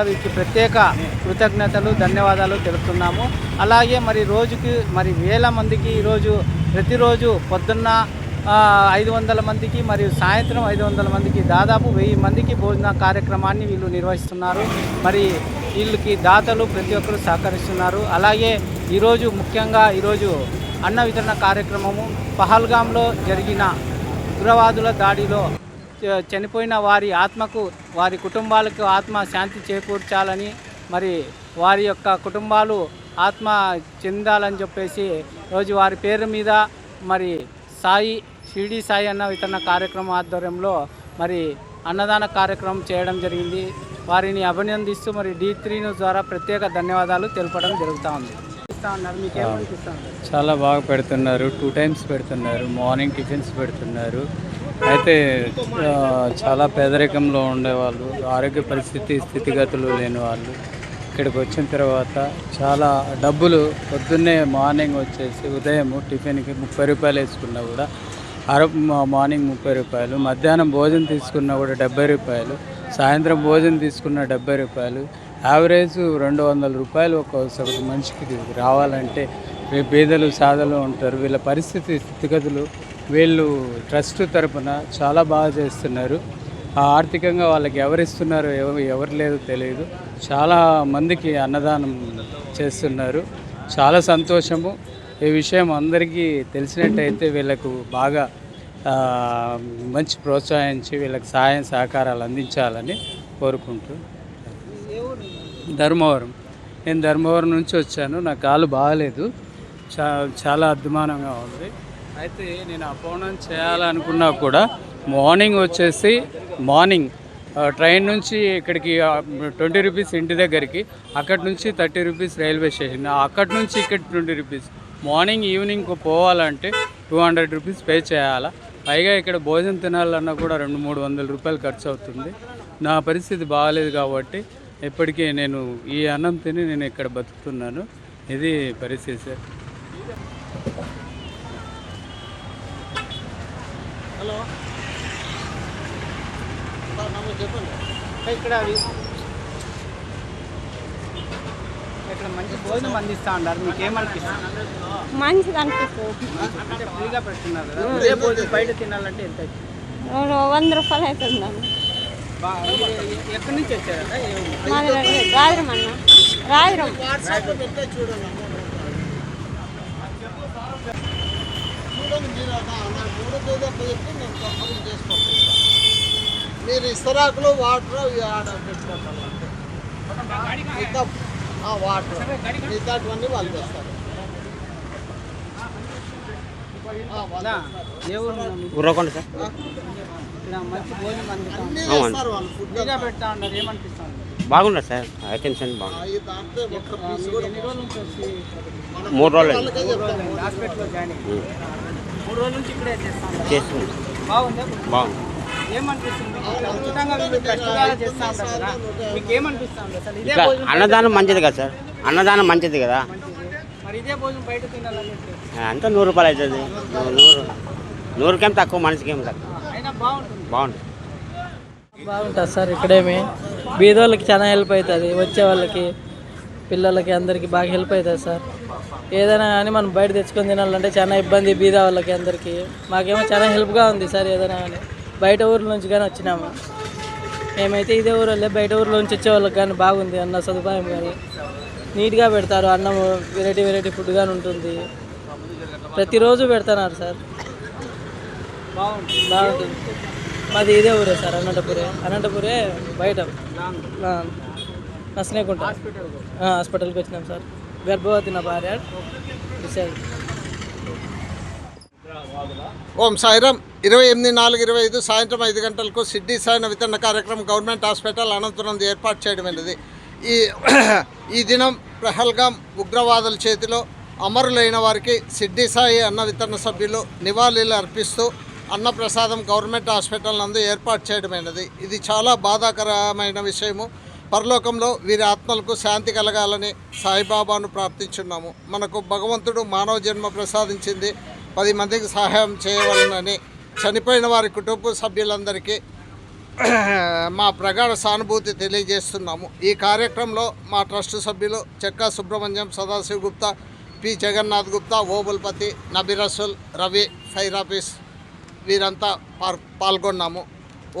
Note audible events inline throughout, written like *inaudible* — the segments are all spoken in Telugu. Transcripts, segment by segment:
కూడా వీరికి ప్రత్యేక కృతజ్ఞతలు ధన్యవాదాలు తెలుపుతున్నాము. అలాగే మరి రోజుకి మరి వేల మందికి ఈరోజు ప్రతిరోజు పొద్దున్న ఐదు వందల మందికి మరియు సాయంత్రం ఐదు వందల మందికి దాదాపు వెయ్యి మందికి భోజన కార్యక్రమాన్ని వీళ్ళు నిర్వహిస్తున్నారు. మరి వీళ్ళకి దాతలు ప్రతి ఒక్కరు సహకరిస్తున్నారు. అలాగే ఈరోజు ముఖ్యంగా ఈరోజు అన్న వితరణ కార్యక్రమము పహల్గాంలో జరిగిన ఉగ్రవాదుల దాడిలో చనిపోయిన వారి ఆత్మకు వారి కుటుంబాలకు ఆత్మ శాంతి చేకూర్చాలని మరి వారి యొక్క కుటుంబాలు ఆత్మ చెందాలని చెప్పేసి రోజు వారి పేరు మీద మరి సాయి షిరిడి సాయి అన్న వితరణ కార్యక్రమం ఆధ్వర్యంలో మరి అన్నదాన కార్యక్రమం చేయడం జరిగింది. వారిని అభినందిస్తూ మరి డి త్రీ న్యూస్ ద్వారా ప్రత్యేక ధన్యవాదాలు తెలపడం జరుగుతూ ఉంది. చాలా బాగా పెడుతున్నారు. టూ టైమ్స్ పెడుతున్నారు. మార్నింగ్ టిఫిన్స్ పెడుతున్నారు. అయితే చాలా పేదరికంలో ఉండేవాళ్ళు ఆరోగ్య పరిస్థితి స్థితిగతులు లేని వాళ్ళు ఇక్కడికి వచ్చిన తర్వాత చాలా డబ్బులు పొద్దున్నే మార్నింగ్ వచ్చేసి ఉదయం టిఫిన్కి ముప్పై రూపాయలు వేసుకున్నా కూడా అర మార్నింగ్ ముప్పై రూపాయలు మధ్యాహ్నం భోజనం తీసుకున్నా కూడా డెబ్బై రూపాయలు సాయంత్రం భోజనం తీసుకున్న డెబ్బై రూపాయలు యావరేజ్ రెండు వందల రూపాయలు ఒక మనిషికి రావాలంటే వీ- బీదలు సాదలు ఉంటారు వీళ్ళ పరిస్థితి స్థితిగతులు వీళ్ళు ట్రస్ట్ తరపున చాలా బాగా చేస్తున్నారు. ఆర్థికంగా వాళ్ళకి ఎవరు ఇస్తున్నారో ఎవరు లేదో తెలియదు చాలా మందికి అన్నదానం చేస్తున్నారు. చాలా సంతోషము. ఈ విషయం అందరికీ తెలిసినట్టయితే వీళ్ళకు బాగా మంచి ప్రోత్సహించి వీళ్ళకి సహాయం సహకారాలు అందించాలని కోరుకుంటూ. ధర్మవరం. నేను ధర్మవరం నుంచి వచ్చాను. నా కాలు బాగాలేదు. చా చాలా అభిమానంగా ఉంది. అయితే నేను అపోనం చేయాలనుకున్నా కూడా మార్నింగ్ వచ్చేసి మార్నింగ్ ట్రైన్ నుంచి ఇక్కడికి ట్వంటీ రూపీస్ ఇంటి దగ్గరికి అక్కడి నుంచి థర్టీ రూపీస్ రైల్వే స్టేషన్ అక్కడి నుంచి ఇక్కడ ట్వంటీ రూపీస్. మార్నింగ్ ఈవినింగ్ పోవాలంటే టూ హండ్రెడ్ రూపీస్ పే చేయాలా? పైగా ఇక్కడ భోజనం తినాలన్నా కూడా రెండు మూడు వందల రూపాయలు ఖర్చు అవుతుంది. నా పరిస్థితి బాగాలేదు కాబట్టి ఇప్పటికీ నేను ఈ అన్నం తిని నేను ఇక్కడ బతుకుతున్నాను. ఇది పరిస్థితి సార్. హలో. ఇక్కడ వి- ఇక్కడ మంచి భోజనం అందిస్తా ఉన్నారు మీకు ఏమనిపిస్తుంది మంచిది అనిపిస్తుంది. అంటే ఫ్రీగా పెడుతున్నారు కదా? ఇదే భోజనం బయట తినాలంటే ఎంత వంద రూపాయలు అవుతుంది అన్న బా మీరు ఎ- ఎక్కడి నుంచి వచ్చారట? ఊరు? మాది రాయరం అన్న రాయరం మీరు ఇస్తరాకులు వాటర్ ఇవి ఆడ పెట్టుకుంటారు మిగతా ఆ, వాటర్ మిగతాటివన్నీ వాళ్ళు తెస్తారు? ఉర్రకొండ సార్. బాగున్నారు సార్ నుంచి వచ్చి మూడు రోజులు మూడు రోజుల నుంచి ఇక్కడే చేస్తా. చేస్తుంది బాగుందా? బాగుంది. ఏమనిపిస్తుంది? మీకు ఇట్లా ఉచితంగా వీళ్ళు కష్టకాలం చేస్తా ఉంటారు కదా. మీకు ఏమనిపిస్తుంది అసలు? ఇదే ఇట్లా భోజనం అన్నదానం మంచిది కదా. సార్. అన్నదానం మంచిది కదా. మంచిది. మరి ఇదే భోజనం బయట తినాలని చెప్పి. అంతా నూరు రూపాయలు అవుతుంది. నూరు నూరుకేం తక్కువ మనిషికేం తక్కువ. అయినా బాగుంటుంది. బాగుంటుంది బాగుంటుంది సార్ ఇక్కడేమి. బీదోళ్ళకి చాలా హెల్ప్ అవుతుంది వచ్చే వాళ్ళకి. పిల్లలకి అందరికీ బాగా హెల్ప్ అవుతుంది సార్. ఏదైనా కానీ మనం బయట తెచ్చుకొని తినాలంటే చాలా ఇబ్బంది బీద వాళ్ళకి అందరికీ. మాకేమో చాలా హెల్ప్గా ఉంది సార్ ఏదైనా కానీ. బయట ఊర్ల నుంచి కానీ వచ్చినాము. మేమైతే ఇదే ఊళ్ళో బయట ఊర్ల నుంచి వచ్చే వాళ్ళకి కానీ బాగుంది అన్న సదుపాయం కానీ. నీట్గా పెడతారు అన్నం వెరైటీ వెరైటీ ఫుడ్ కానీ ఉంటుంది. ప్రతిరోజు పెడుతున్నారు సార్. బాగుంటుంది. బాగుంటుంది. మాది ఇదే ఊరే సార్ అనంతపురే. అనంతపురే బయట. ఆ, హాస్పిటల్కి వచ్చినాం సార్. గర్భవతి నా భార్య. ఓం సాయిరామ్ ఇరవై ఎనిమిది నాలుగు ఇరవై ఐదు సాయంత్రం ఐదు గంటలకు సిడ్డి సాయన వితరణ కార్యక్రమం గవర్నమెంట్ హాస్పిటల్ అనంతరం ఏర్పాటు చేయడమైనది ఈ *clears throat* ఈ దినం ప్రహల్గాం ఉగ్రవాదుల చేతిలో అమరులైన వారికి సిడ్డి సాయి అన్న వితరణ సభ్యులు నివాళులు అర్పిస్తూ అన్నప్రసాదం గవర్నమెంట్ హాస్పిటల్ నందు ఏర్పాటు చేయడమైనది ఇది చాలా బాధాకరమైన విషయము. పరలోకంలో వీరి ఆత్మలకు శాంతి కలగాలని సాయిబాబాను ప్రార్థించున్నాము. మనకు భగవంతుడు మానవ జన్మ ప్రసాదించింది. పది మందికి సహాయం చేయవలనని చనిపోయిన వారి కుటుంబ సభ్యులందరికీ *clears throat* మా ప్రగాఢ సానుభూతి తెలియజేస్తున్నాము. ఈ కార్యక్రమంలో మా ట్రస్ట్ సభ్యులు Chekka Subrahmanyam Sadashiv Gupta P. Jagannath Gupta Obulpathi Nabirasul Ravi fire office వీరంతా పాల్గొన్నాము.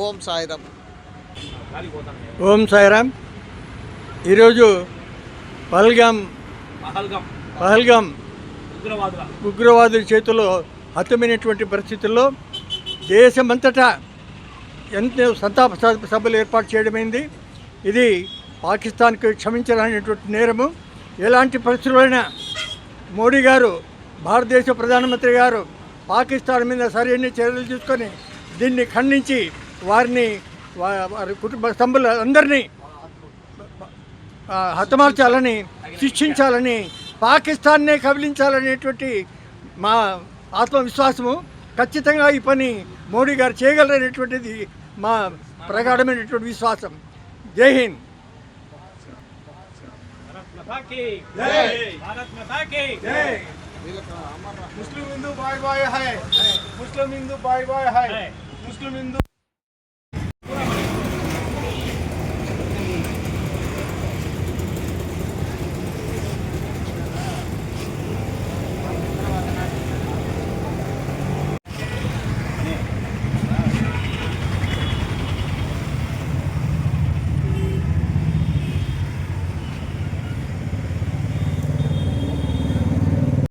ఓం సాయిరామ్. ఓం సాయిరామ్. ఈరోజు పహల్గాం పహల్గాం. ఉగ్రవాదుల. చేతిలో హతమైనటువంటి పరిస్థితుల్లో దేశమంతటా ఎంతో సంతాప సభలు ఏర్పాటు చేయడమైంది. ఇది పాకిస్తాన్కి క్షమించరానిటువంటి నేరము. ఎలాంటి పరిస్థితులైనా మోడీ గారు భారతదేశ ప్రధానమంత్రి గారు పాకిస్తాన్ మీద సరైన చర్యలు తీసుకొని దీన్ని ఖండించి వారిని వారి కుటుంబ స్తంభులు అందరినీ హతమార్చాలని శిక్షించాలని పాకిస్తాన్నే కబిలించాలనేటువంటి మా ఆత్మవిశ్వాసము ఖచ్చితంగా ఈ పని మోడీ గారు చేయగలరనేటువంటిది మా ప్రగాఢమైనటువంటి విశ్వాసం. జై హింద్. ముస్లిం హిందూ బాయ్ బాయ్ హై. ముస్లిం హిందూ బాయ్ బాయ్ హై. ముస్లిం హిందూ